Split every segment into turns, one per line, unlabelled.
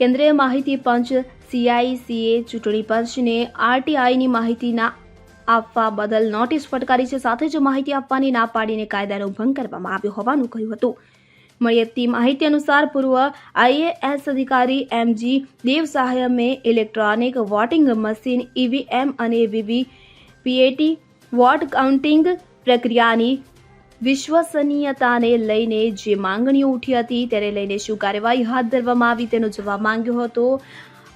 કેન્દ્રીય માહિતી પંચ સીઆઈસીએ ચૂંટણી પંચને આરટીઆઈની માહિતી ના આપવા બદલ નોટિસ ફટકારી છે. સાથે જ માહિતી આપવાની ના પાડીને કાયદાનો ભંગ કરવામાં આવ્યો હોવાનું કહ્યું હતું. મળતી માહિતી અનુસાર પૂર્વ આઈએએસ અધિકારી એમજી દેવ સાહેમે ઇલેક્ટ્રોનિક વોટિંગ મશીન ઈવીએમ અને વીવીપીએટી વોટ કાઉન્ટિંગ પ્રક્રિયાની વિશ્વસનીયતાને લઈને જે માંગણીઓ ઉઠી હતી, તેને લઈને શું કાર્યવાહી હાથ ધરવામાં આવી તેનો જવાબ માંગ્યો હતો.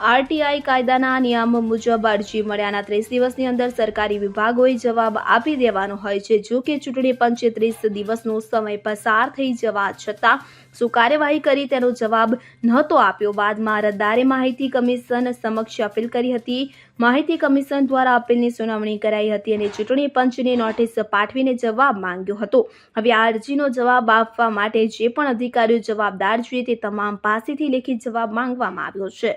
આરટીઆઈ કાયદાના નિયમ મુજબ અરજી મળ્યાના ત્રીસ દિવસની અંદર સરકારી વિભાગોએ જવાબ આપી દેવાનો હોય છે. જો કે ચૂંટણી પંચે ત્રીસ દિવસનો સમય પસાર થઈ જવા છતાં શું કાર્યવાહી કરી તેનો જવાબ નહોતો આપ્યો. બાદમાં અરજદારે માહિતી કમિશન સમક્ષ અપીલ કરી હતી. માહિતી કમિશન દ્વારા અપીલની સુનાવણી કરાઈ હતી અને ચૂંટણી પંચને નોટિસ પાઠવીને જવાબ માંગ્યો હતો. હવે આ અરજીનો જવાબ આપવા માટે જે પણ અધિકારીઓ જવાબદાર છે તે તમામ પાસેથી લેખિત જવાબ માંગવામાં આવ્યો છે.